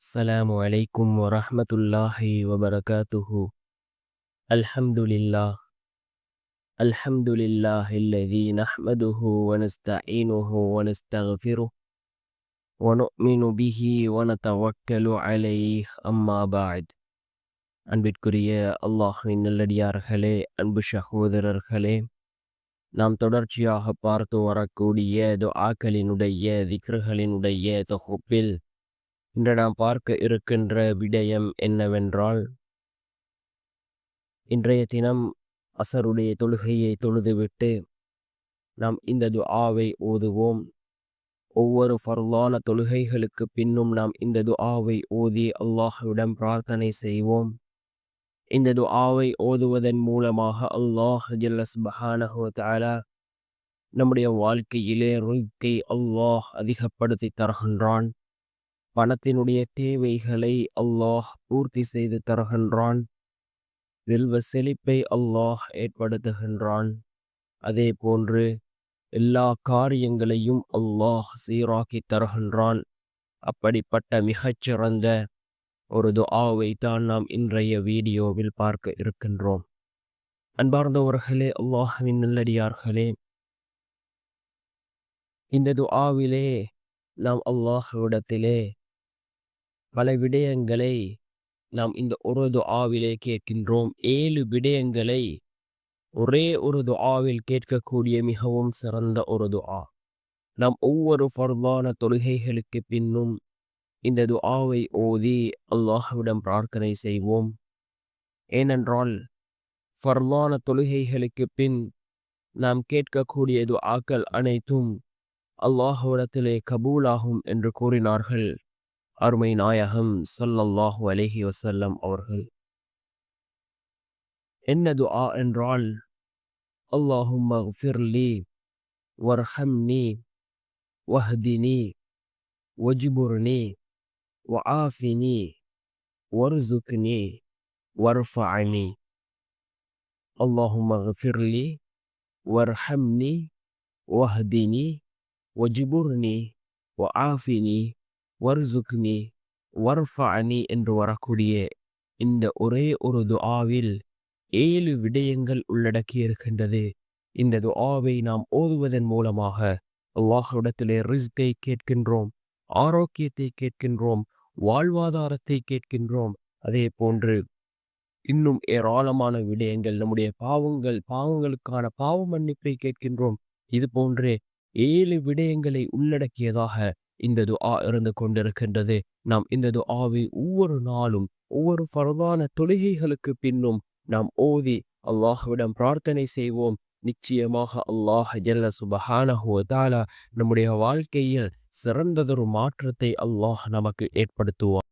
السلام عليكم ورحمة الله وبركاته الحمد لله الحمد لله الذي نحمده ونستعينه ونستغفره ونؤمن به ونتوكل عليه أما بعد அன்பிற்குரிய அல்லாஹின் நல்லடியார்களே அன்பு சகோதரர்களே நாம் தொடர்ச்சியாக பார்த்து வரக்கூடிய துஆக்களினுடைய திக்ருகளினுடைய தொகுப்பில் இன்று நாம் பார்க்க இருக்கின்ற விடயம் என்னவென்றால் இன்றைய தினம் அசருடைய தொழுகையை தொழுதுவிட்டு நாம் இந்த துஆவை ஓதுவோம். ஒவ்வொரு ஃபர்லான தொழுகைகளுக்கு பின்னும் நாம் இந்த துஆவை ஓதி அல்லாஹுவிடம் பிரார்த்தனை செய்வோம். இந்த துஆவை ஓதுவதன் மூலமாக அல்லாஹ் ஜல்லஸ் பஹானஹோ தாலா நம்முடைய வாழ்க்கையிலே ருக்கை அல்லாஹ் அதிகப்படுத்தி தருகின்றான். பணத்தினுடைய தேவைகளை அல்லாஹ் பூர்த்தி செய்து தருகின்றான். செல்வ செழிப்பை அல்லாஹ் ஏற்படுத்துகின்றான். அதே போன்று எல்லா காரியங்களையும் அல்லாஹ் சீராக்கி தருகின்றான். அப்படிப்பட்ட மிகச்சிறந்த ஒரு துஆவை தான் நாம் இன்றைய வீடியோவில் பார்க்க இருக்கின்றோம். அன்பார்ந்தவர்களே அல்லாஹவின் நல்லடியார்களே இந்த துஆவிலே நாம் அல்லாஹ்விடத்திலே பல விடயங்களை நாம் இந்த ஒரு துஆவிலே கேட்கின்றோம். ஏழு விடயங்களை ஒரே ஒரு துஆவில் கேட்கக்கூடிய மிகவும் சிறந்த ஒரு துஆ நாம் ஒவ்வொரு ஃபர்தான தொழுகைகளுக்கு பின்னும் இந்த துஆவை ஓதி அல்லாஹ்விடம் பிரார்த்தனை செய்வோம். ஏனென்றால் ஃபர்லான தொழுகைகளுக்கு பின் நாம் கேட்கக்கூடிய துஆக்கள் அனைத்தும் அல்லாஹ்விடத்திலே கபூலாகும் என்று கூறினார்கள். அருமை நாயகம் ஸல்லல்லாஹு அலைஹி வஸல்லம் அவர்கள் என்ன துஆ என்றால் அல்லாஹும்ம ஃபிர்லி வர்ஹம்னி வஹ்தினி வஜ்புர்னி وعافني وارزقني وارفعني اللهم اغفر لي وارحمني واهدني وجبرني وعافني வர்சுக்னி வர்ஃபானி என்று வரக்கூடிய இந்த ஒரே ஒரு துஆவில் ஏழு விடயங்கள் உள்ளடக்கி இருக்கின்றது இந்த துஆவை நாம் ஓதுவதன் மூலமாக அல்லாஹுடத்திலே ரிஸ்கை கேட்கின்றோம் ஆரோக்கியத்தை கேட்கின்றோம் வாழ்வாதாரத்தை கேட்கின்றோம். அதே போன்று இன்னும் ஏராளமான விடயங்கள் நம்முடைய பாவங்கள் பாவங்களுக்கான பாவ மன்னிப்பை கேட்கின்றோம். இது போன்றே ஏழு விடயங்களை உள்ளடக்கியதாக இந்த துஆ இருந்து கொண்டிருக்கின்றது. நாம் இந்த துஆவை ஒவ்வொரு நாளும் ஒவ்வொரு பரவான தொழுகைகளுக்கு பின்னும் நாம் ஓதி அல்லாஹ்விடம் பிரார்த்தனை செய்வோம். நிச்சயமாக அல்லாஹ் ஜல்ல சுபஹானஹுவதாலா நம்முடைய வாழ்க்கையில் சிறந்ததொரு மாற்றத்தை அல்லாஹ் நமக்கு ஏற்படுத்துவார்